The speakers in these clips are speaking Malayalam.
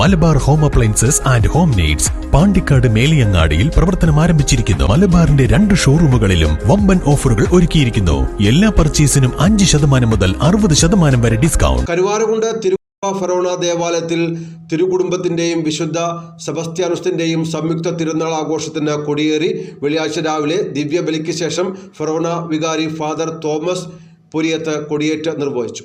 Malabar home appliances and home needs Pandikkad മേലിയങ്ങാടിയിൽ പ്രവർത്തനം ആരംഭിച്ചിരിക്കുന്നു. മലബാറിന്റെ രണ്ട് ഷോറൂമുകളിലും വമ്പൻ ഓഫറുകൾ ഒരുക്കിയിരിക്കുന്നു. എല്ലാ പർച്ചേസിനും അഞ്ച് ശതമാനം മുതൽ അറുപത് ശതമാനം വരെ ഡിസ്കൗണ്ട്. കരുവാരകുണ്ട് ഫെറോണ ദേവാലയത്തിൽ തിരുകുടുംബത്തിന്റെയും വിശുദ്ധ സെബസ്ത്യാനുസിന്റെയും സംയുക്ത തിരുനാൾ ആഘോഷത്തിന് കൊടിയേറി വെള്ളിയാഴ്ച രാവിലെ ദിവ്യബലിക്ക് ശേഷം ഫറോണ വികാരി ഫാദർ തോമസ് പുരിയത്ത് കൊടിയേറ്റ് നിർവഹിച്ചു.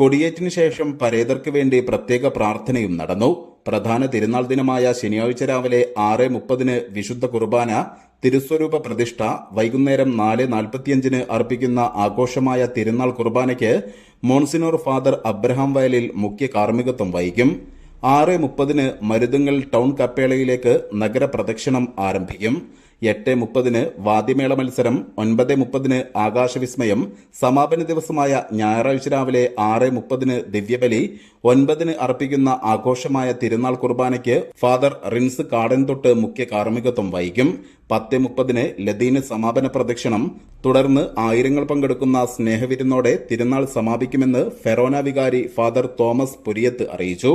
കൊടിയേറ്റിന് ശേഷം പരേതർക്ക് വേണ്ടി പ്രത്യേക പ്രാർത്ഥനയും നടന്നു. പ്രധാന തിരുനാൾ ദിനമായ ശനിയാഴ്ച രാവിലെ ആറ് മുപ്പതിന് വിശുദ്ധ കുർബാന തിരുസ്വരൂപ പ്രതിഷ്ഠ വൈകുന്നേരം നാല് നാൽപ്പത്തിയഞ്ചിന് അർപ്പിക്കുന്ന ആഘോഷമായ തിരുനാൾ കുർബാനയ്ക്ക് മോൺസിനോർ ഫാദർ അബ്രഹാം വയലിൽ മുഖ്യ കാർമ്മികത്വം വഹിക്കും. ആറ് മുപ്പതിന് മരുതുങ്ങൽ ടൗൺ കപ്പേളയിലേക്ക് നഗരപ്രദക്ഷിണം ആരംഭിക്കും. എട്ട് മുപ്പതിന് വാദ്യമേള മത്സരം ഒൻപത് മുപ്പതിന് ആകാശവിസ്മയം സമാപന ദിവസമായ ഞായറാഴ്ച രാവിലെ ആറ് മുപ്പതിന് ദിവ്യബലി ഒൻപതിന് അർപ്പിക്കുന്ന ആഘോഷമായ തിരുനാൾ കുർബാനയ്ക്ക് ഫാദർ റിൻസ് കാടൻ തൊട്ട് മുഖ്യ കാർമ്മികത്വം വഹിക്കും. പത്ത് മുപ്പതിന് ലതീന് സമാപന പ്രദക്ഷിണം തുടർന്ന് ആയിരങ്ങൾ പങ്കെടുക്കുന്ന സ്നേഹവിരുന്നോടെ തിരുനാൾ സമാപിക്കുമെന്ന് ഫെറോന വികാരി ഫാദർ തോമസ് പുരിയത്ത് അറിയിച്ചു.